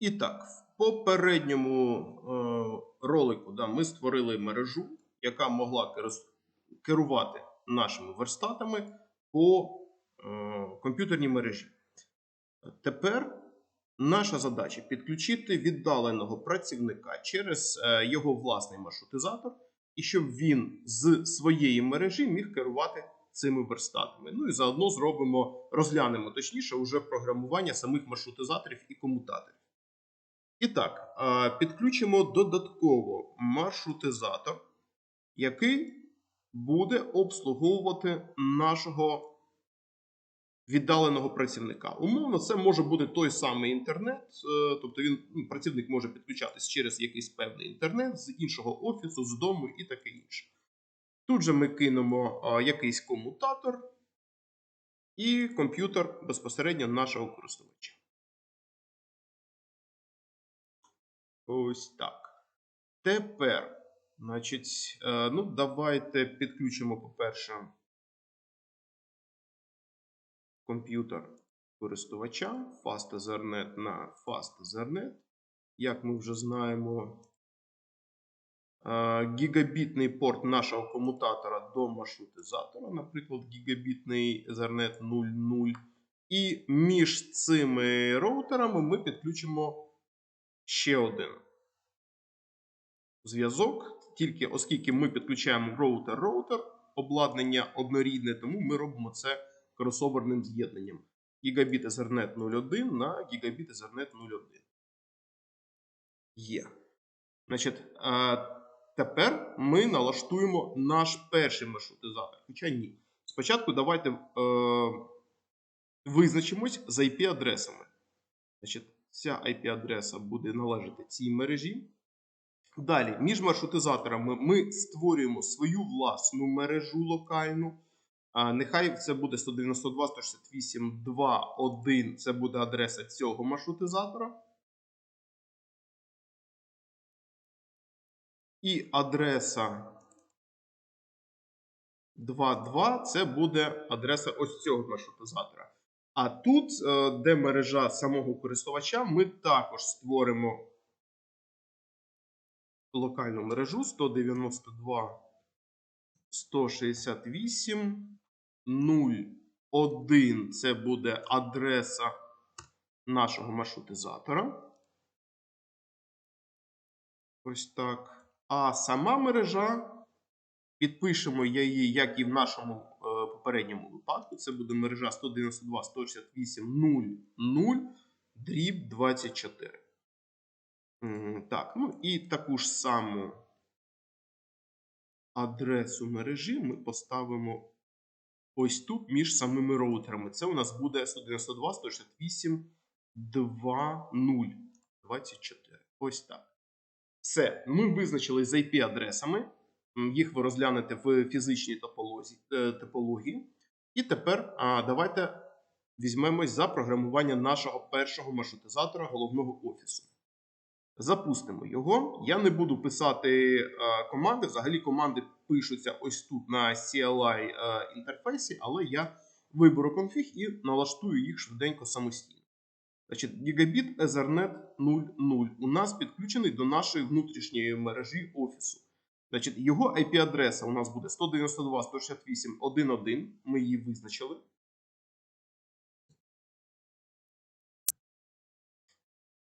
І так, в попередньому е, ролику да, ми створили мережу, яка могла керувати нашими верстатами по е, комп'ютерній мережі. Тепер наша задача підключити віддаленого працівника через е, його власний маршрутизатор, і щоб він з своєї мережі міг керувати цими верстатами. Ну і заодно зробимо, розглянемо точніше уже програмування самих маршрутизаторів і комутаторів. І так, підключимо додатково маршрутизатор, який буде обслуговувати нашого віддаленого працівника. Умовно, це може бути той самий інтернет, е, тобто він ну, працівник може підключатись через якийсь певний інтернет з іншого офісу, з дому і таке інше. Тут же ми кинемо якийсь комутатор і комп'ютер безпосередньо нашого користувача. Ось так. Тепер, значить, е, ну, давайте підключимо, по-перше, комп'ютер користувача Fast Ethernet на Fast Ethernet. Як ми вже знаємо, е, гігабітний порт нашого комутатора до маршрутизатора, наприклад, гігабітний Ethernet 0.0. І між цими роутерами ми підключимо ще один зв'язок. Тільки оскільки ми підключаємо роутер-роутер, обладнання однорідне, тому ми робимо це кросоверним з'єднанням. Гігабіт Ethernet 0.1 на гігабіт Ethernet 0.1. Є. Значить, тепер ми налаштуємо наш перший маршрутизатор. Хоча ні. Спочатку давайте е, визначимось з IP-адресами. Значить, ця IP-адреса буде належати цій мережі. Далі, між маршрутизаторами ми створюємо свою власну мережу локальну. Нехай це буде 192.168.2.1, це буде адреса цього маршрутизатора. І адреса 2.2 це буде адреса ось цього маршрутизатора. А тут, е, де мережа самого користувача, ми також створимо локальну мережу 192 168 01. Це буде адреса нашого маршрутизатора. Ось так. А сама мережа, підпишемо її, як і в нашому е, попередньому випадку. Це буде мережа 192 168 00 дріб 24. Так, ну і таку ж саму адресу мережі ми поставимо ось тут між самими роутерами. Це у нас буде 192 168 20 24. Ось так. Все, ми визначили з IP-адресами. Їх ви розглянете в фізичній топології. е. І тепер давайте візьмемось за програмування нашого першого маршрутизатора головного офісу. Запустимо його. Я не буду писати команди. Взагалі команди пишуться ось тут на CLI е, інтерфейсі, але я виберу конфіг і налаштую їх швиденько самостійно. Значить, Gigabit Ethernet 0.0 у нас підключений до нашої внутрішньої мережі офісу. Значить, його IP-адреса у нас буде 192 168 1.1. Ми її визначили.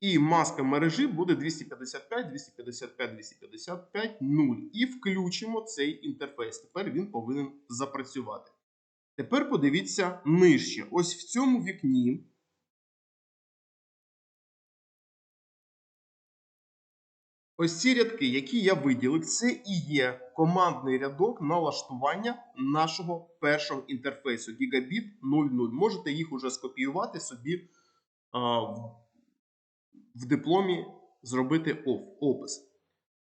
І маска мережі буде 255, 255, 255, 0. І включимо цей інтерфейс. Тепер він повинен запрацювати. Тепер подивіться нижче. Ось в цьому вікні. Ось ці рядки, які я виділив, це і є командний рядок налаштування нашого першого інтерфейсу Gigabit 00. Можете їх уже скопіювати собі а, в дипломі зробити опис.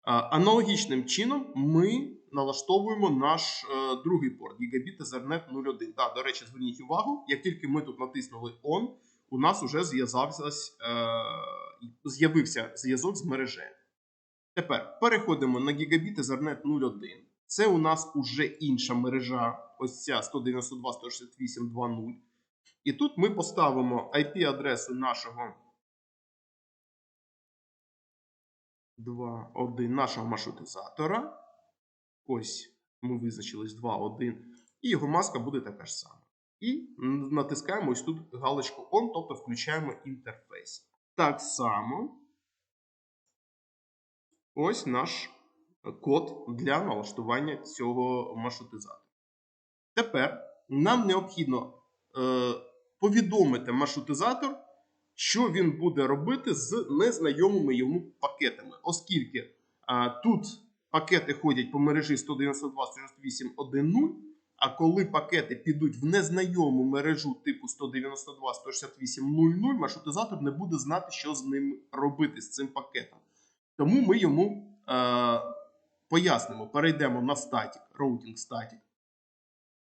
А, Аналогічним чином ми налаштовуємо наш е, другий порт Gigabit Ethernet 01. Да, до речі, зверніть увагу, як тільки ми тут натиснули ON, у нас вже е, з'явився зв'язок з мережею. Тепер переходимо на Gigabit Ethernet 01. Це у нас уже інша мережа, ось ця 192.168.2.0. І тут ми поставимо IP-адресу нашого 2, 1 нашого маршрутизатора. Ось ми визначились 2, 1. І його маска буде така ж сама. І натискаємо ось тут галочку On, тобто включаємо інтерфейс. Так само ось наш код для налаштування цього маршрутизатора. Тепер нам необхідно е, повідомити маршрутизатор, що він буде робити з незнайомими йому пакетами, оскільки е, тут пакети ходять по мережі 192.168.1.0, а коли пакети підуть в незнайому мережу типу 192.168.0.0, маршрутизатор не буде знати, що з ним робити з цим пакетом. Тому ми йому е, пояснимо, перейдемо на статік, routing static.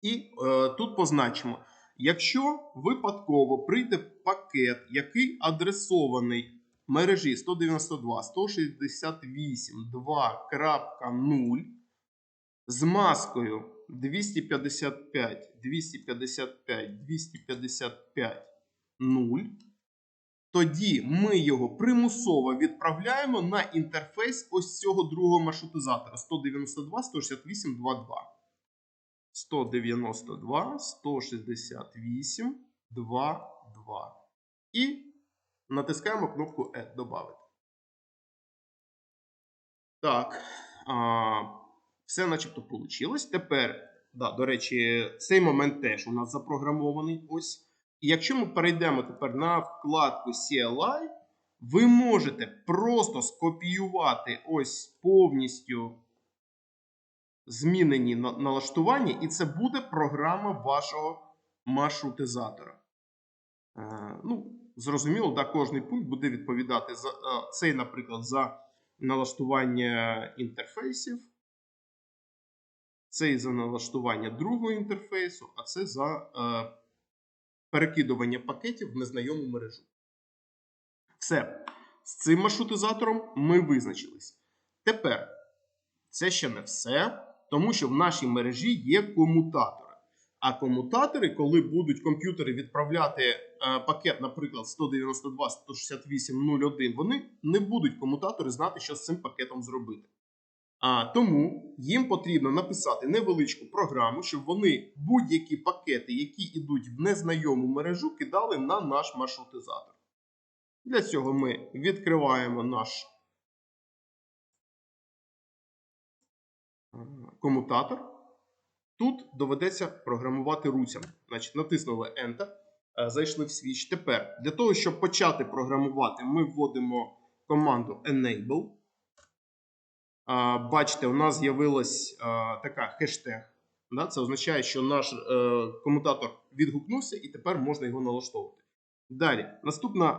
І е, тут позначимо, якщо випадково прийде пакет, який адресований мережі 192.168.2.0 з маскою 255, 255, 255, 0, тоді ми його примусово відправляємо на інтерфейс ось цього другого маршрутизатора 192.168.2.2. 192, 168, 2, 2. І натискаємо кнопку Add добавити. Так. А, все начебто вийшло. Тепер, да, до речі, цей момент теж у нас запрограмований. Ось. І якщо ми перейдемо тепер на вкладку CLI, ви можете просто скопіювати ось повністю змінені налаштування, і це буде програма вашого маршрутизатора. Е, ну, зрозуміло, да, кожний пункт буде відповідати за е, цей, наприклад, за налаштування інтерфейсів, цей за налаштування другого інтерфейсу, а це за е, перекидування пакетів в незнайому мережу. Все. З цим маршрутизатором ми визначились. Тепер це ще не все, тому що в нашій мережі є комутатори. А комутатори, коли будуть комп'ютери відправляти е, пакет, наприклад, 192.168.0.1, вони не будуть комутатори знати, що з цим пакетом зробити. А тому їм потрібно написати невеличку програму, щоб вони будь-які пакети, які йдуть в незнайому мережу, кидали на наш маршрутизатор. Для цього ми відкриваємо наш е, комутатор. Тут доведеться програмувати руцям. Значить, натиснули Enter, е, зайшли в свіч. Тепер для того, щоб почати програмувати, ми вводимо команду Enable. Бачите, у нас з'явилась така хештег. Це означає, що наш е, комутатор відгукнувся і тепер можна його налаштовувати. Далі, наступна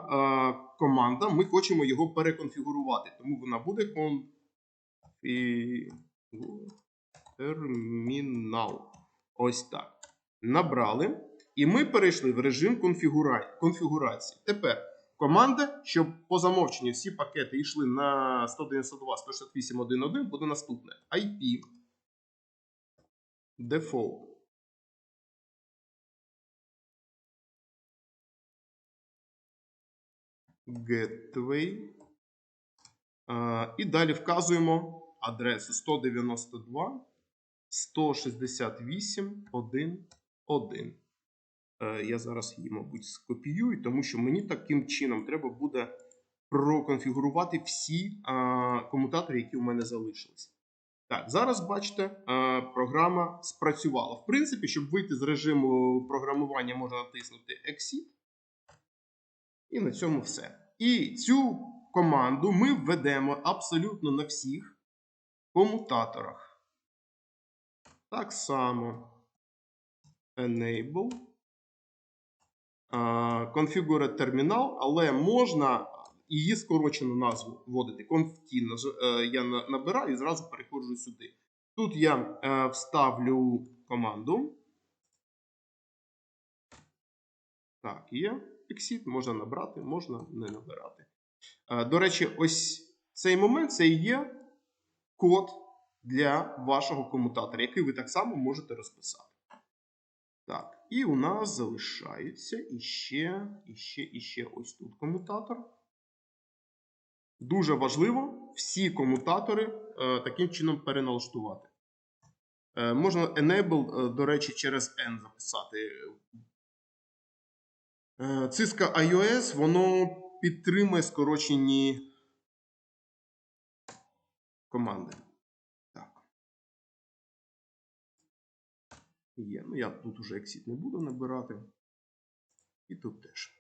команда. Ми хочемо його переконфігурувати, тому вона буде термінал. Ось так. Набрали. І ми перейшли в режим конфігура... конфігурації. Тепер команда, щоб по замовченню всі пакети йшли на 192.168.1.1, буде наступне: IP default. Gateway. А, і далі вказуємо адресу 192 168 1.1. Е, Я зараз її, мабуть, скопіюю, тому що мені таким чином треба буде проконфігурувати всі комутатори, які у мене залишились. Так, зараз бачите, програма спрацювала. В принципі, щоб вийти з режиму програмування, можна натиснути Exit. І на цьому все. І цю команду ми введемо абсолютно на всіх комутаторах. Так само Enable. Configure термінал, але можна її скорочену назву вводити. Conft я набираю і зразу переходжу сюди. Тут я е, вставлю команду. Так, є. Exit можна набрати, можна не набирати. Е, До речі, ось цей момент це і є код для вашого комутатора, який ви так само можете розписати. Так, і у нас залишається іще, іще, іще ось тут комутатор. Дуже важливо всі комутатори е, таким чином переналаштувати. Е, можна enable, е, до речі, через N записати. Cisco iOS воно підтримує скорочені команди. Є. Ну, я тут уже exit не буду набирати. І тут теж.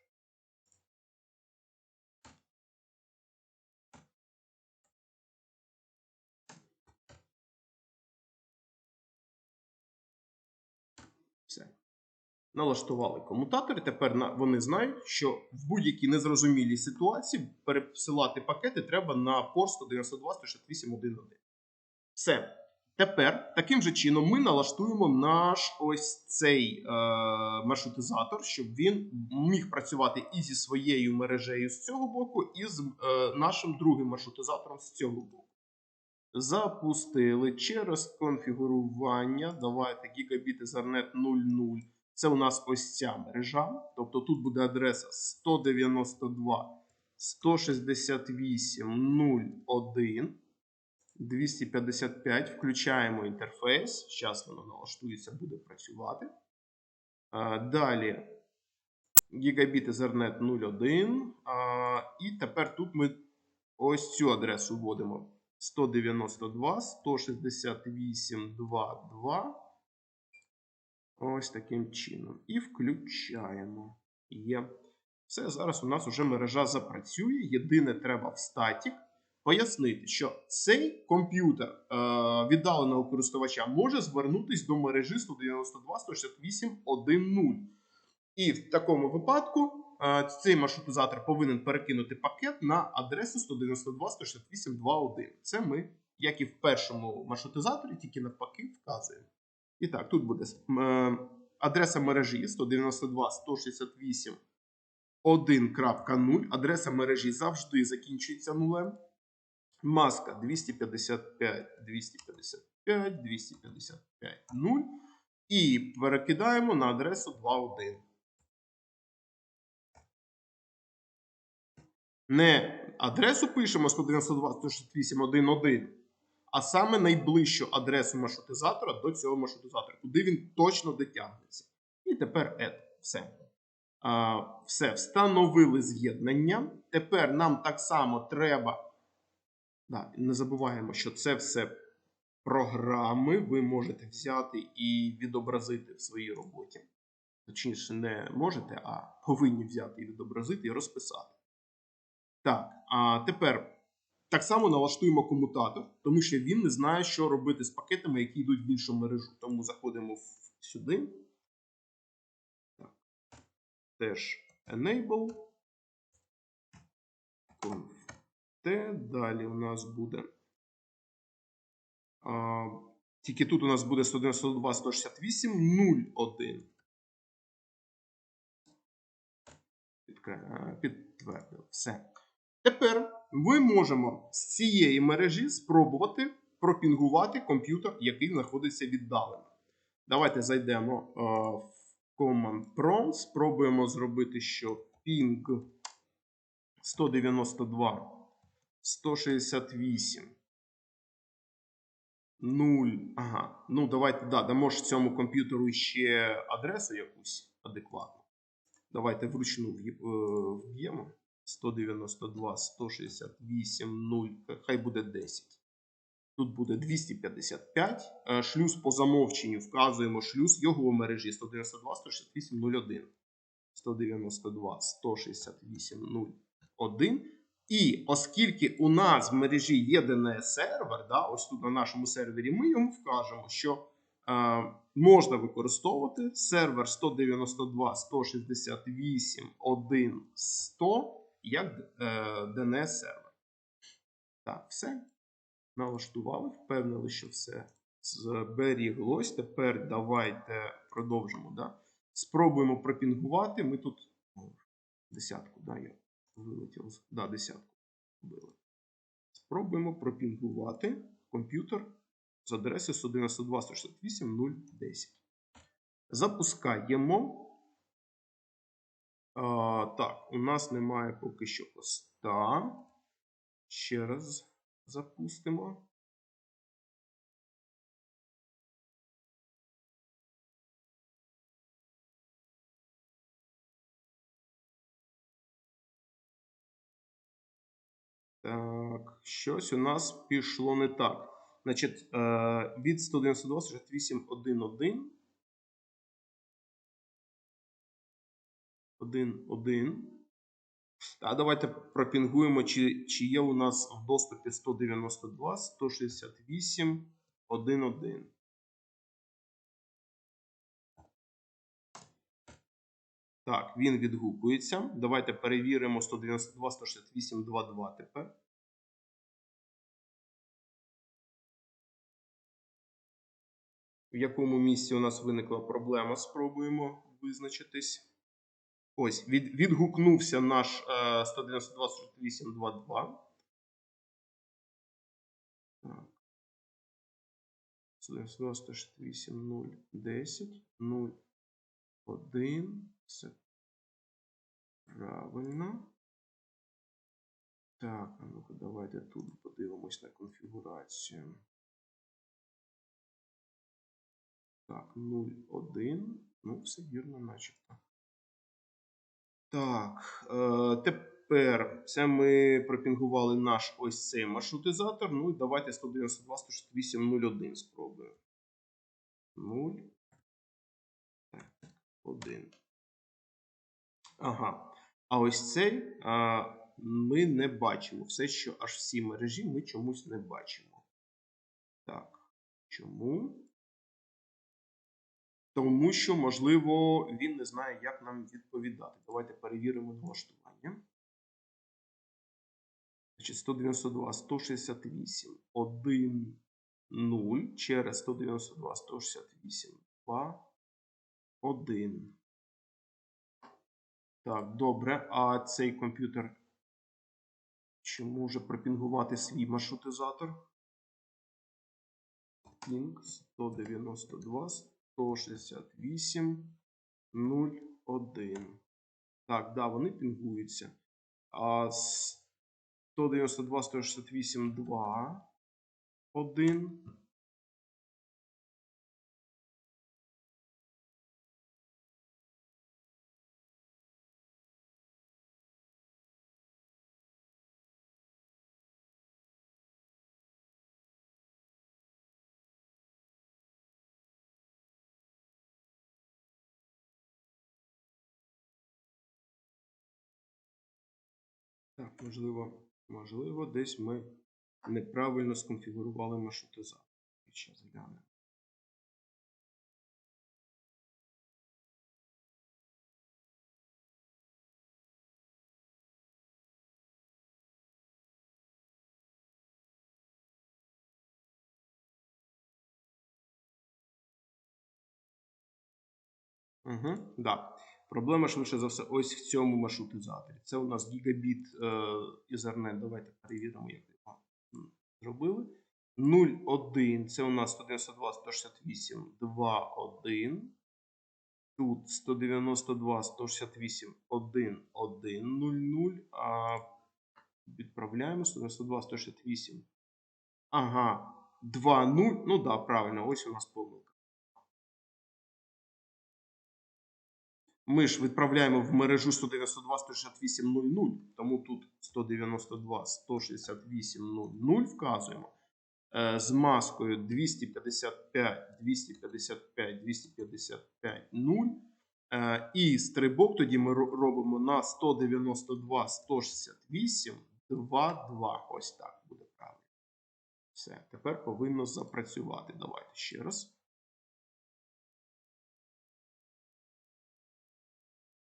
Налаштували комутатори. Тепер вони знають, що в будь-якій незрозумілій ситуації пересилати пакети треба на порт 192 168 Все. Тепер таким же чином ми налаштуємо наш ось цей е, маршрутизатор, щоб він міг працювати і зі своєю мережею з цього боку, і з е, нашим другим маршрутизатором з цього боку. Запустили через конфігурування. Давайте гігабіт Ethernet 0.0. Це у нас ось ця мережа. Тобто тут буде адреса 192 168 01 255. Включаємо інтерфейс. Зараз воно налаштується, буде працювати. Далі гігабіт Ethernet 01. І тепер тут ми ось цю адресу вводимо. 192 168 22. Ось таким чином. І включаємо. Є. Все, зараз у нас вже мережа запрацює. Єдине треба в статік пояснити, що цей комп'ютер е, віддаленого користувача може звернутися до мережі 192 168 1.0. І в такому випадку е, цей маршрутизатор повинен перекинути пакет на адресу 192 168 2.1. Це ми, як і в першому маршрутизаторі, тільки навпаки вказуємо. І так, тут буде е, адреса мережі 192 168 1.0. Адреса мережі завжди закінчується нулем. Маска 255, 255, 255, 0. І перекидаємо на адресу 2.1. Не адресу пишемо 192 168 1.1, а саме найближчу адресу маршрутизатора до цього маршрутизатора, куди він точно дотягнеться. І тепер add. Все. А, все, встановили з'єднання. Тепер нам так само треба. Да, не забуваємо, що це все програми ви можете взяти і відобразити в своїй роботі. Точніше, не можете, а повинні взяти і відобразити і розписати. Так, а тепер так само налаштуємо комутатор, тому що він не знає, що робити з пакетами, які йдуть в іншу мережу. Тому заходимо сюди. Так. Теж enable. Далі у нас буде. А, тільки тут у нас буде 192 168 01. Підкре- Підтвердив. Все. Тепер ми можемо з цієї мережі спробувати пропінгувати комп'ютер, який знаходиться віддалено. Давайте зайдемо е, в Command Prompt, спробуємо зробити, що ping 192 168 0. Ага. Ну, давайте, да, дамо ж цьому комп'ютеру ще адресу якусь адекватну. Давайте вручну вб'ємо. 192, 168, 0, хай буде 10. Тут буде 255. Е, Шлюз по замовченню вказуємо шлюз його мережі 192, 168, 01. 192, 168, 01. І оскільки у нас в мережі є DNS сервер, да, ось тут на нашому сервері ми йому вкажемо, що е, можна використовувати сервер 192 168 1 100 як е, DNS сервер. Так, все. Налаштували, впевнили, що все зберіглось. Тепер давайте продовжимо. Да? Спробуємо пропінгувати. Ми тут десятку, да, вилетів. з- Да, десятку вбили. Спробуємо пропінгувати комп'ютер з адреси 192.168.0.10. Запускаємо. А, так, у нас немає поки що поста. Ще раз запустимо. Так, щось у нас пішло не так. Значить, е, від 192 68.1.1. 1.1. А давайте пропінгуємо, чи, чи є у нас в доступі 192, 168, 1.1. Так, він відгукується. Давайте перевіримо 192, 168, 2.2 тепер. В якому місці у нас виникла проблема, спробуємо визначитись. Ось, від, відгукнувся наш е, 192 48 22. Так. 192 168 0 10 0 1. Все правильно. Так, а ну-ка давайте тут подивимось на конфігурацію. Так, 0, 1. Ну, все вірно, начебто. Так, е, тепер це ми пропінгували наш ось цей маршрутизатор. Ну і давайте 192 168 01 спробуємо. 0. 1. Ага. А ось цей а, ми не бачимо. Все, що аж всі мережі, ми чомусь не бачимо. Так. Чому? Тому що, можливо, він не знає, як нам відповідати. Давайте перевіримо налаштування. Значить, 192, 168, 1, 0 через 192, 168, 2, 1. Так, добре. А цей комп'ютер чи може пропінгувати свій маршрутизатор? Пінг 192, 168, 01. Так, да, вони пінгуються. А 192, 168, 2, 1. Так, можливо, можливо, десь ми неправильно сконфігурували маршрутизатор. Ще зглянемо. Угу, да. Проблема швидше за все ось в цьому маршрутизаторі. Це у нас гігабіт е, Ethernet. Давайте перевіримо, як його зробили. 0,1 це у нас 192, 168, 2,1. Тут 192, 168, 1, 1, 0, 0. А відправляємо 192, 168. Ага, 2, 0. Ну да, правильно, ось у нас помилка. Ми ж відправляємо в мережу 192 168 00, тому тут 192 168 00 вказуємо. Е, З маскою 255 255 255 0. Е, І стрибок тоді ми робимо на 192 168 22. Ось так буде правильно. Все, тепер повинно запрацювати. Давайте ще раз.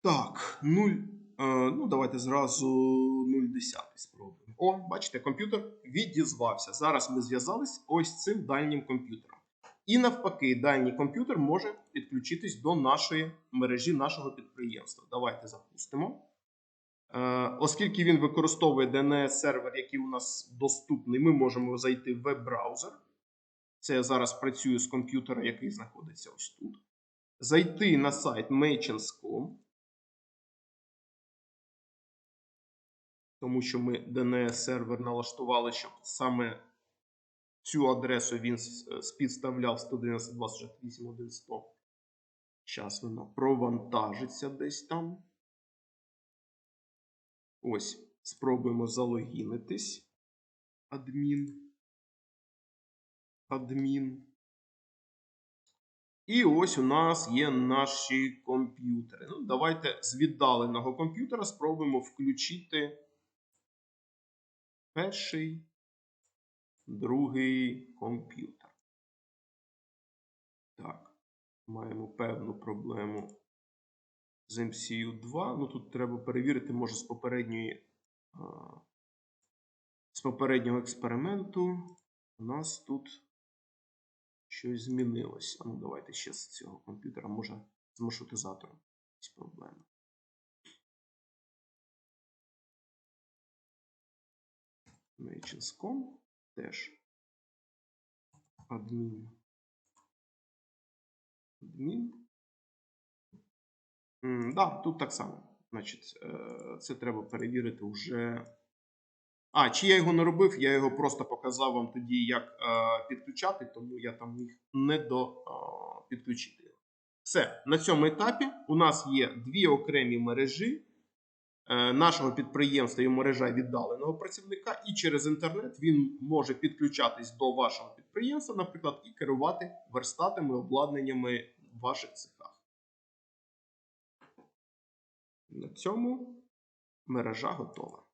Так, 0. Е, ну, давайте зразу 0,10 спробуємо. О, бачите, комп'ютер відізвався. Зараз ми зв'язались ось цим дальнім комп'ютером. І навпаки, дальній комп'ютер може підключитись до нашої мережі нашого підприємства. Давайте запустимо. Е, оскільки він використовує DNS-сервер, який у нас доступний, ми можемо зайти в веб-браузер. Це я зараз працюю з комп'ютера, який знаходиться ось тут. Зайти на сайт Machins.com. тому що ми DNS сервер налаштували, щоб саме цю адресу він с- співставляв 192.168.1.100. Зараз вона провантажиться десь там. Ось, спробуємо залогінитись. Адмін. Адмін. І ось у нас є наші комп'ютери. Ну, давайте з віддаленого комп'ютера спробуємо включити перший, другий комп'ютер. Так, маємо певну проблему з MCU 2. Ну, тут треба перевірити, може, з попередньої. З попереднього експерименту у нас тут щось змінилось. А ну давайте ще з цього комп'ютера, може з маршрутизатором якісь проблеми. Matchings.com теж адмін. Адмін. Так, да, тут так само. Значить, е, це треба перевірити вже. А, чи я його не робив, я його просто показав вам тоді, як е, підключати, тому я там міг не до е, підключити. Все, на цьому етапі у нас є дві окремі мережі нашого підприємства і мережа віддаленого працівника, і через інтернет він може підключатись до вашого підприємства, наприклад, і керувати верстатами, обладнаннями в ваших цехах. На цьому мережа готова.